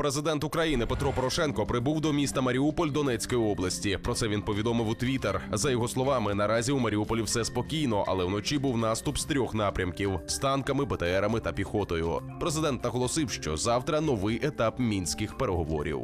Президент України Петро Порошенко прибув до міста Маріуполь Донецької області. Про це він повідомив у Твіттер. За його словами, наразі у Маріуполі все спокійно, але вночі був наступ з трьох напрямків з танками, БТРами та піхотою. Президент наголосив, що завтра новий етап мінських переговорів.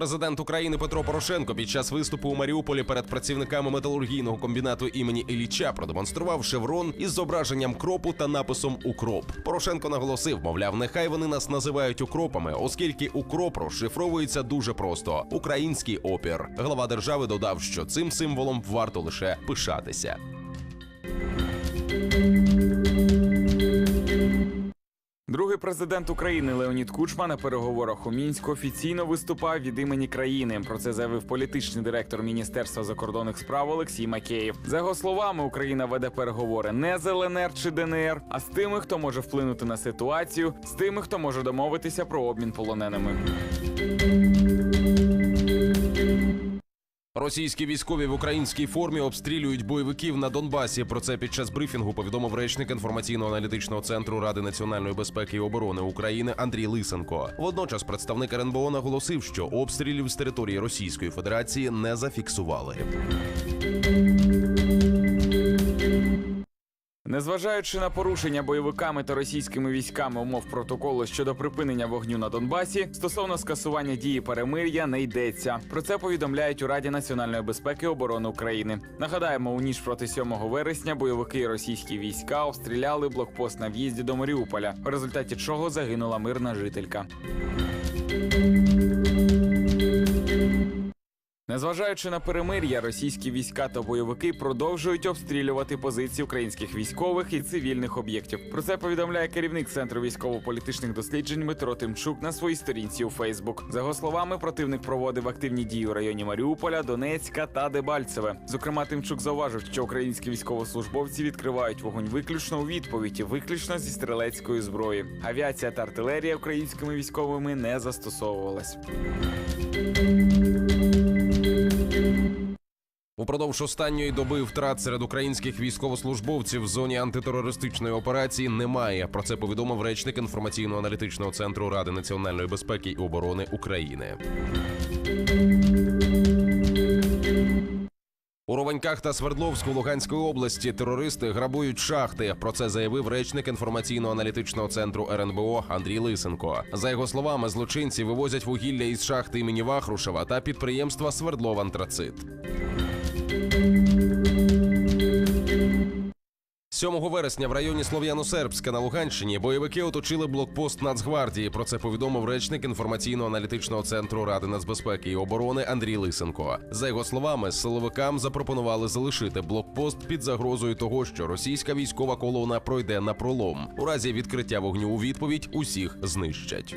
Президент України Петро Порошенко під час виступу у Маріуполі перед працівниками металургійного комбінату імені Ілліча продемонстрував шеврон із зображенням кропу та написом Укроп. Порошенко наголосив, мовляв, нехай вони нас називають укропами, оскільки укроп розшифровується дуже просто український опір. Глава держави додав, що цим символом варто лише пишатися. Другий президент України Леонід Кучма на переговорах у мінську офіційно виступав від імені країни. Про це заявив політичний директор Міністерства закордонних справ Олексій Макеєв. За його словами, Україна веде переговори не з ЛНР чи ДНР, а з тими, хто може вплинути на ситуацію, з тими, хто може домовитися про обмін полоненими. Російські військові в українській формі обстрілюють бойовиків на Донбасі. Про це під час брифінгу повідомив речник інформаційно-аналітичного центру Ради національної безпеки і оборони України Андрій Лисенко. Водночас представник РНБО наголосив, що обстрілів з території Російської Федерації не зафіксували. Незважаючи на порушення бойовиками та російськими військами умов протоколу щодо припинення вогню на Донбасі, стосовно скасування дії перемир'я не йдеться. Про це повідомляють у Раді національної безпеки і оборони України. Нагадаємо, у ніч проти 7 вересня бойовики і російські війська обстріляли блокпост на в'їзді до Маріуполя, в результаті чого загинула мирна жителька. Незважаючи на перемир'я, російські війська та бойовики продовжують обстрілювати позиції українських військових і цивільних об'єктів. Про це повідомляє керівник центру військово-політичних досліджень Дмитро Тимчук на своїй сторінці у Фейсбук. За його словами, противник проводив активні дії у районі Маріуполя, Донецька та Дебальцеве. Зокрема, Тимчук зауважив, що українські військовослужбовці відкривають вогонь виключно у відповідь, і виключно зі стрілецької зброї. Авіація та артилерія українськими військовими не застосовувалась. Упродовж останньої доби втрат серед українських військовослужбовців в зоні антитерористичної операції немає. Про це повідомив речник інформаційно-аналітичного центру Ради національної безпеки і оборони України. У Ровеньках та Свердловську Луганської області терористи грабують шахти. Про це заявив речник інформаційно-аналітичного центру РНБО Андрій Лисенко. За його словами, злочинці вивозять вугілля із шахти імені Вахрушева та підприємства Свердлов Антрацит. 7 вересня в районі Слов'яно-Сербська на Луганщині бойовики оточили блокпост Нацгвардії. Про це повідомив речник інформаційно-аналітичного центру Ради нацбезпеки і оборони Андрій Лисенко. За його словами, силовикам запропонували залишити блокпост під загрозою того, що російська військова колона пройде на пролом. У разі відкриття вогню у відповідь усіх знищать.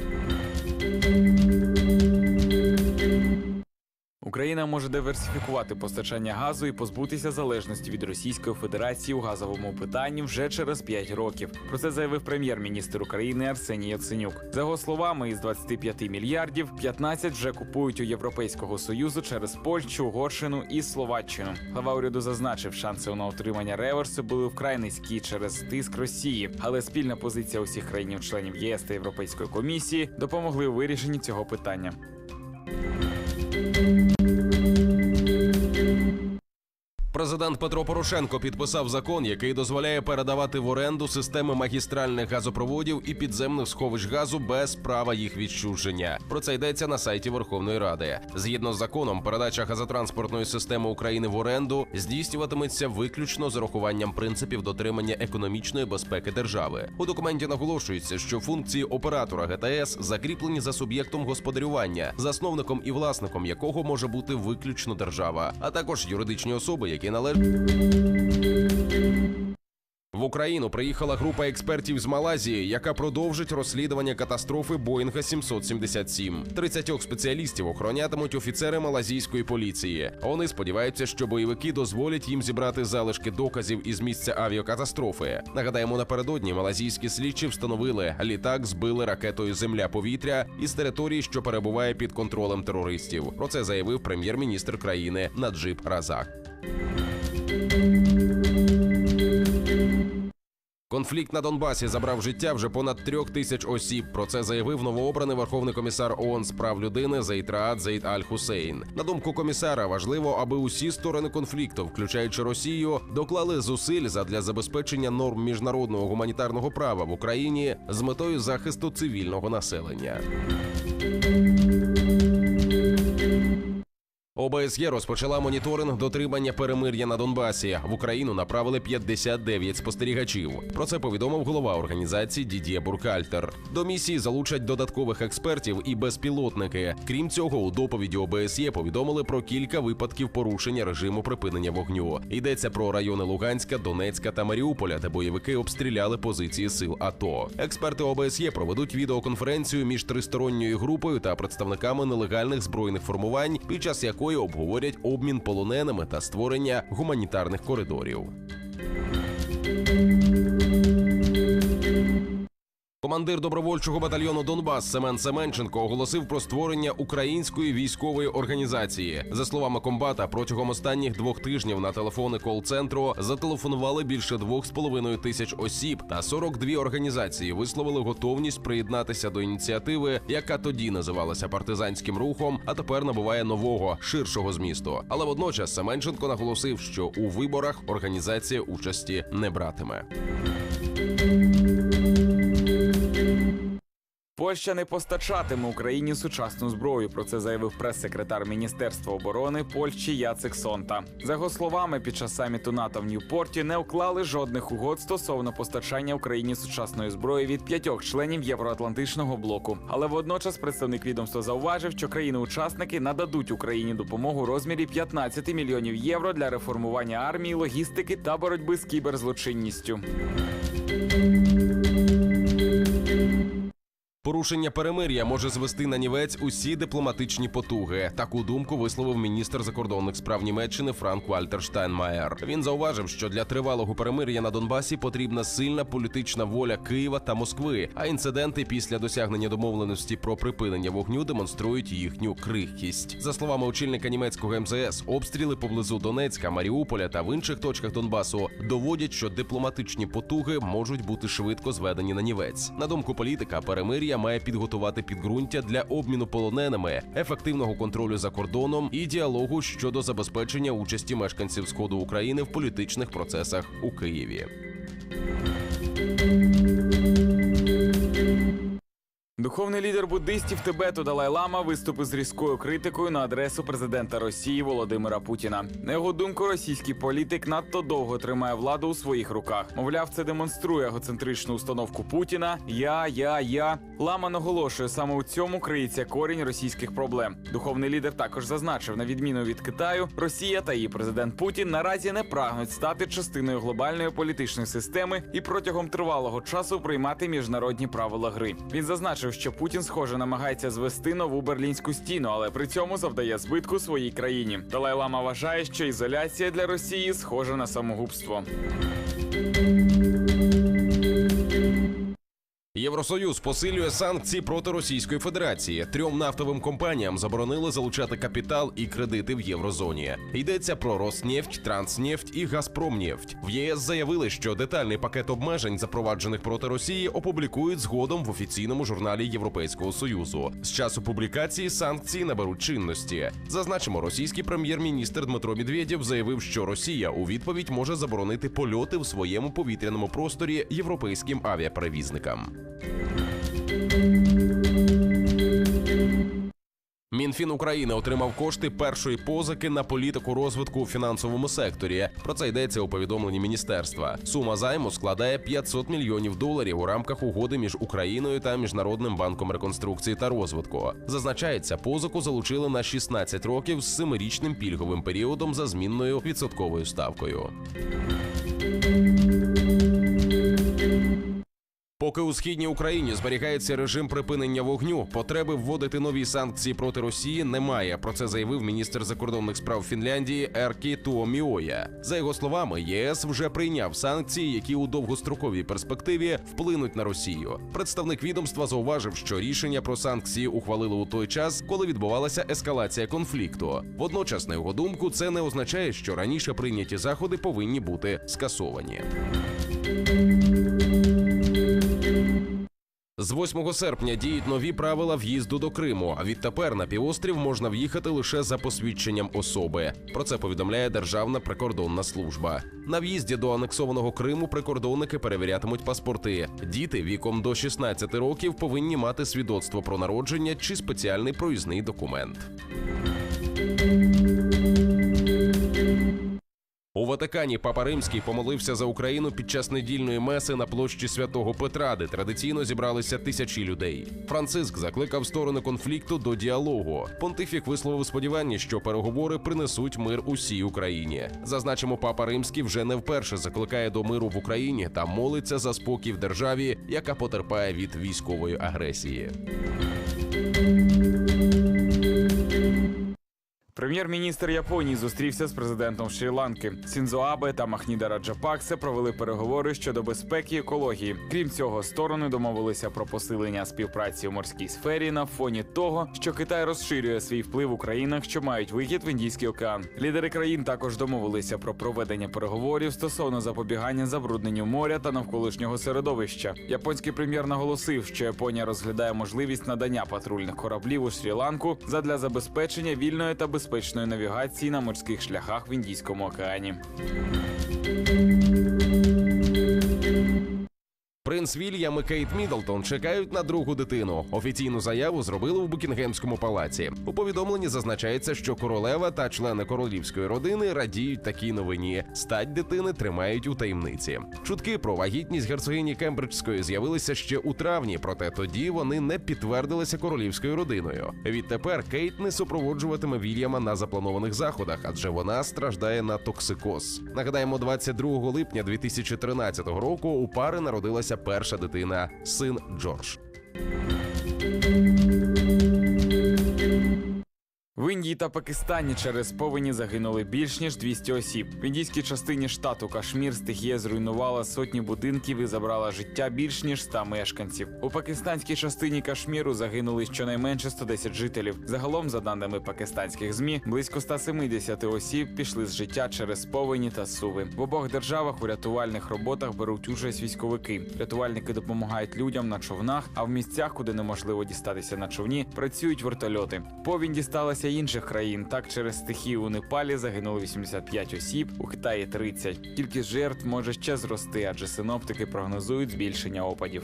Україна може диверсифікувати постачання газу і позбутися залежності від Російської Федерації у газовому питанні вже через 5 років. Про це заявив прем'єр-міністр України Арсеній Яценюк. За його словами, із 25 мільярдів 15 вже купують у Європейського союзу через Польщу, Угорщину і Словаччину. Глава уряду зазначив, шанси на отримання реверсу були вкрай низькі через тиск Росії, але спільна позиція усіх країн-членів ЄС та Європейської комісії допомогли у вирішенні цього питання. Президент Петро Порошенко підписав закон, який дозволяє передавати в оренду системи магістральних газопроводів і підземних сховищ газу без права їх відчуження. Про це йдеться на сайті Верховної Ради. Згідно з законом, передача газотранспортної системи України в оренду здійснюватиметься виключно з урахуванням принципів дотримання економічної безпеки держави. У документі наголошується, що функції оператора ГТС закріплені за суб'єктом господарювання, засновником і власником якого може бути виключно держава, а також юридичні особи, які належать. В Україну приїхала група експертів з Малайзії, яка продовжить розслідування катастрофи Боїнга 777. 30 спеціалістів охоронятимуть офіцери малазійської поліції. Вони сподіваються, що бойовики дозволять їм зібрати залишки доказів із місця авіакатастрофи. Нагадаємо, напередодні малазійські слідчі встановили, літак збили ракетою Земля-повітря із території, що перебуває під контролем терористів. Про це заявив прем'єр-міністр країни Наджиб Разак. Конфлікт на Донбасі забрав життя вже понад трьох тисяч осіб. Про це заявив новообраний верховний комісар ООН з прав людини Зейд Раат Зейд Аль Хусейн. На думку комісара, важливо, аби усі сторони конфлікту, включаючи Росію, доклали зусиль задля забезпечення норм міжнародного гуманітарного права в Україні з метою захисту цивільного населення. ОБСЄ розпочала моніторинг дотримання перемир'я на Донбасі. В Україну направили 59 спостерігачів. Про це повідомив голова організації Дідє Буркальтер. До місії залучать додаткових експертів і безпілотники. Крім цього, у доповіді ОБСЄ повідомили про кілька випадків порушення режиму припинення вогню. Йдеться про райони Луганська, Донецька та Маріуполя, де бойовики обстріляли позиції сил АТО. Експерти ОБСЄ проведуть відеоконференцію між тристоронньою групою та представниками нелегальних збройних формувань, під час якої обговорять обмін полоненими та створення гуманітарних коридорів. Командир добровольчого батальйону Донбас Семен Семенченко оголосив про створення української військової організації. За словами комбата, протягом останніх двох тижнів на телефони кол-центру зателефонували більше двох з половиною тисяч осіб, та 42 організації висловили готовність приєднатися до ініціативи, яка тоді називалася партизанським рухом, а тепер набуває нового ширшого змісту. Але водночас Семенченко наголосив, що у виборах організація участі не братиме. Польща не постачатиме Україні сучасну зброю. Про це заявив прес-секретар Міністерства оборони Польщі Яцек Сонта. За його словами, під час саміту НАТО в Ньюпорті не уклали жодних угод стосовно постачання Україні сучасної зброї від п'ятьох членів Євроатлантичного блоку. Але водночас представник відомства зауважив, що країни-учасники нададуть Україні допомогу у розмірі 15 мільйонів євро для реформування армії, логістики та боротьби з кіберзлочинністю. Порушення перемир'я може звести на нівець усі дипломатичні потуги. Таку думку висловив міністр закордонних справ Німеччини Франк Вальтер Штайнмаєр. Він зауважив, що для тривалого перемир'я на Донбасі потрібна сильна політична воля Києва та Москви. А інциденти після досягнення домовленості про припинення вогню демонструють їхню крихкість. За словами очільника німецького МЗС, обстріли поблизу Донецька, Маріуполя та в інших точках Донбасу доводять, що дипломатичні потуги можуть бути швидко зведені на нівець. На думку політика, перемир'я має підготувати підґрунтя для обміну полоненими, ефективного контролю за кордоном і діалогу щодо забезпечення участі мешканців сходу України в політичних процесах у Києві. Духовний лідер буддистів Тибету Далай Лама виступив з різкою критикою на адресу президента Росії Володимира Путіна. На його думку, російський політик надто довго тримає владу у своїх руках. Мовляв, це демонструє егоцентричну установку Путіна. Я, я, я. Лама наголошує, саме у цьому криється корінь російських проблем. Духовний лідер також зазначив, на відміну від Китаю, Росія та її президент Путін наразі не прагнуть стати частиною глобальної політичної системи і протягом тривалого часу приймати міжнародні правила гри. Він зазначив, що Путін, схоже, намагається звести нову берлінську стіну, але при цьому завдає збитку своїй країні. Далай Лама вважає, що ізоляція для Росії схожа на самогубство. Євросоюз посилює санкції проти Російської Федерації. Трьом нафтовим компаніям заборонили залучати капітал і кредити в єврозоні. Йдеться про Роснефть, Транснефть і Газпромнефть. В ЄС заявили, що детальний пакет обмежень, запроваджених проти Росії, опублікують згодом в офіційному журналі Європейського союзу. З часу публікації санкції наберуть чинності. Зазначимо, російський прем'єр-міністр Дмитро Медведєв заявив, що Росія у відповідь може заборонити польоти в своєму повітряному просторі європейським авіаперевізникам. Мінфін України отримав кошти першої позики на політику розвитку у фінансовому секторі. Про це йдеться у повідомленні міністерства. Сума займу складає 500 мільйонів доларів у рамках угоди між Україною та Міжнародним банком реконструкції та розвитку. Зазначається, позику залучили на 16 років з семирічним пільговим періодом за змінною відсотковою ставкою. Поки у східній Україні зберігається режим припинення вогню, потреби вводити нові санкції проти Росії немає. Про це заявив міністр закордонних справ Фінляндії Еркі Туоміоя. За його словами, ЄС вже прийняв санкції, які у довгостроковій перспективі вплинуть на Росію. Представник відомства зауважив, що рішення про санкції ухвалили у той час, коли відбувалася ескалація конфлікту. Водночас, на його думку, це не означає, що раніше прийняті заходи повинні бути скасовані. З 8 серпня діють нові правила в'їзду до Криму. А відтепер на півострів можна в'їхати лише за посвідченням особи. Про це повідомляє Державна прикордонна служба. На в'їзді до анексованого Криму прикордонники перевірятимуть паспорти. Діти віком до 16 років повинні мати свідоцтво про народження чи спеціальний проїзний документ. У Ватикані Папа Римський помолився за Україну під час недільної меси на площі Святого Петра, де традиційно зібралися тисячі людей. Франциск закликав сторони конфлікту до діалогу. Понтифік висловив сподівання, що переговори принесуть мир усій Україні. Зазначимо, Папа Римський вже не вперше закликає до миру в Україні та молиться за спокій в державі, яка потерпає від військової агресії. Прем'єр-міністр Японії зустрівся з президентом Шрі-Ланки. Сінзо Абе та Махніда Раджапаксе провели переговори щодо безпеки і екології. Крім цього, сторони домовилися про посилення співпраці у морській сфері на фоні того, що Китай розширює свій вплив у країнах, що мають вихід в Індійський океан. Лідери країн також домовилися про проведення переговорів стосовно запобігання забрудненню моря та навколишнього середовища. Японський прем'єр наголосив, що Японія розглядає можливість надання патрульних кораблів у Шрі-Ланку задля забезпечення вільної та безпечної навігації на морських шляхах в Індійському океані. Принц Вільям і Кейт Міддлтон чекають на другу дитину. Офіційну заяву зробили в Букінгемському палаці. У повідомленні зазначається, що королева та члени королівської родини радіють такій новині. Стать дитини тримають у таємниці. Чутки про вагітність герцогині Кембриджської з'явилися ще у травні, проте тоді вони не підтвердилися королівською родиною. Відтепер Кейт не супроводжуватиме Вільяма на запланованих заходах, адже вона страждає на токсикоз. Нагадаємо, 22 липня 2013 року у пари народилася перша дитина, син Джордж. В Індії та Пакистані через повені загинули більш ніж 200 осіб. В індійській частині штату Кашмір стихія зруйнувала сотні будинків і забрала життя більш ніж 100 мешканців. У пакистанській частині Кашміру загинули щонайменше 110 жителів. Загалом, за даними пакистанських змі, близько 170 осіб пішли з життя через повені та суви. В обох державах у рятувальних роботах беруть участь військовики. Рятувальники допомагають людям на човнах, а в місцях, куди неможливо дістатися на човні, працюють вертольоти. Повінь дісталася інших країн. Так, через стихію у Непалі загинуло 85 осіб, у Китаї 30. Кількість жертв може ще зрости, адже синоптики прогнозують збільшення опадів.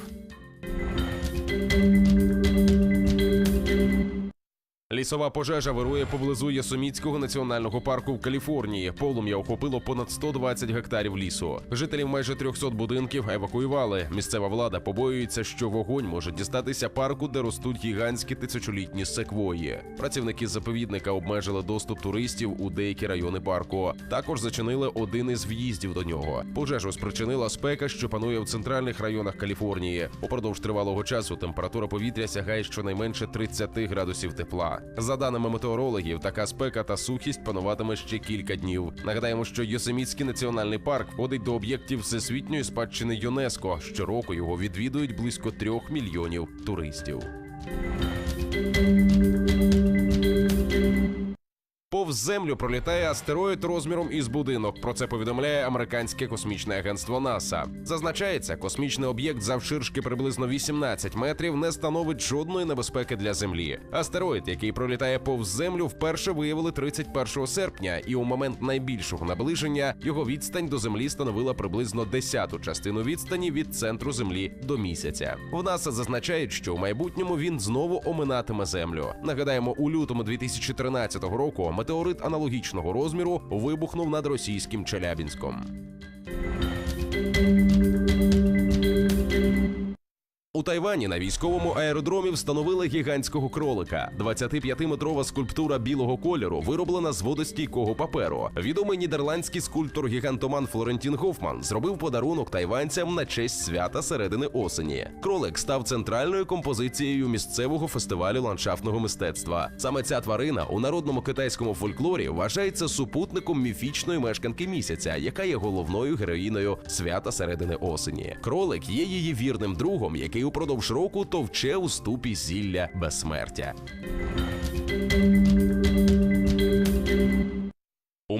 Лісова пожежа вирує поблизу Ясоміцького національного парку в Каліфорнії. Полум'я охопило понад 120 гектарів лісу. Жителів майже 300 будинків евакуювали. Місцева влада побоюється, що вогонь може дістатися парку, де ростуть гігантські тисячолітні секвої. Працівники заповідника обмежили доступ туристів у деякі райони парку. Також зачинили один із в'їздів до нього. Пожежу спричинила спека, що панує в центральних районах Каліфорнії. Упродовж тривалого часу температура повітря сягає щонайменше 30 градусів тепла. За даними метеорологів, така спека та сухість пануватиме ще кілька днів. Нагадаємо, що Йосемітський національний парк входить до об'єктів всесвітньої спадщини ЮНЕСКО. Щороку його відвідують близько трьох мільйонів туристів. Повз землю пролітає астероїд розміром із будинок. Про це повідомляє американське космічне агентство НАСА. Зазначається, космічний об'єкт завширшки приблизно 18 метрів не становить жодної небезпеки для землі. Астероїд, який пролітає повз землю, вперше виявили 31 серпня, і у момент найбільшого наближення його відстань до землі становила приблизно десяту частину відстані від центру землі до місяця. В НАСА зазначають, що в майбутньому він знову оминатиме землю. Нагадаємо, у лютому 2013 року метеорит аналогічного розміру вибухнув над російським Челябінськом. У Тайвані на військовому аеродромі встановили гігантського кролика. 25-метрова скульптура білого кольору вироблена з водостійкого паперу. Відомий нідерландський скульптор-гігантоман Флорентін Гофман зробив подарунок тайванцям на честь свята середини осені. Кролик став центральною композицією місцевого фестивалю ландшафтного мистецтва. Саме ця тварина у народному китайському фольклорі вважається супутником міфічної мешканки місяця, яка є головною героїною свята середини осені. Кролик є її вірним другом, який упродовж року товче у ступі зілля безсмертя.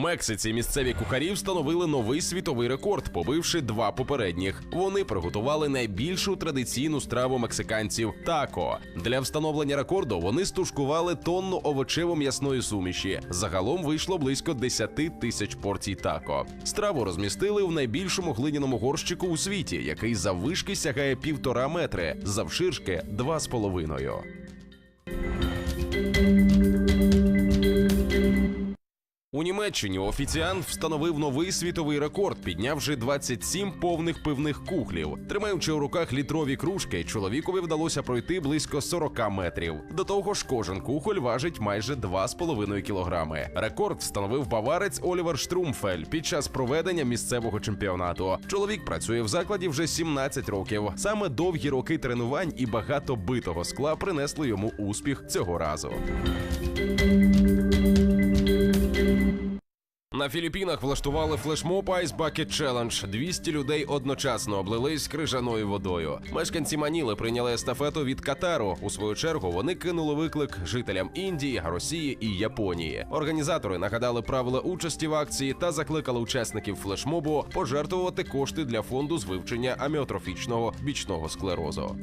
Мексиці місцеві кухарі встановили новий світовий рекорд, побивши два попередніх. Вони приготували найбільшу традиційну страву мексиканців тако. Для встановлення рекорду вони стушкували тонну овочево-м'ясної суміші. Загалом вийшло близько 10 тисяч порцій тако. Страву розмістили в найбільшому глиняному горщику у світі, який заввишки сягає півтора метри, завширшки два з половиною. У Німеччині офіціант встановив новий світовий рекорд, піднявши 27 повних пивних кухлів. Тримаючи у руках літрові кружки, чоловікові вдалося пройти близько 40 метрів. До того ж, кожен кухоль важить майже 2,5 кілограми. Рекорд встановив баварець Олівер Штрумфель під час проведення місцевого чемпіонату. Чоловік працює в закладі вже 17 років. Саме довгі роки тренувань і багато битого скла принесли йому успіх цього разу. На Філіппінах влаштували флешмоб Ice Bucket Challenge. 200 людей одночасно облились крижаною водою. Мешканці Маніли прийняли естафету від Катару. У свою чергу вони кинули виклик жителям Індії, Росії і Японії. Організатори нагадали правила участі в акції та закликали учасників флешмобу пожертвувати кошти для фонду з вивчення аміотрофічного бічного склерозу.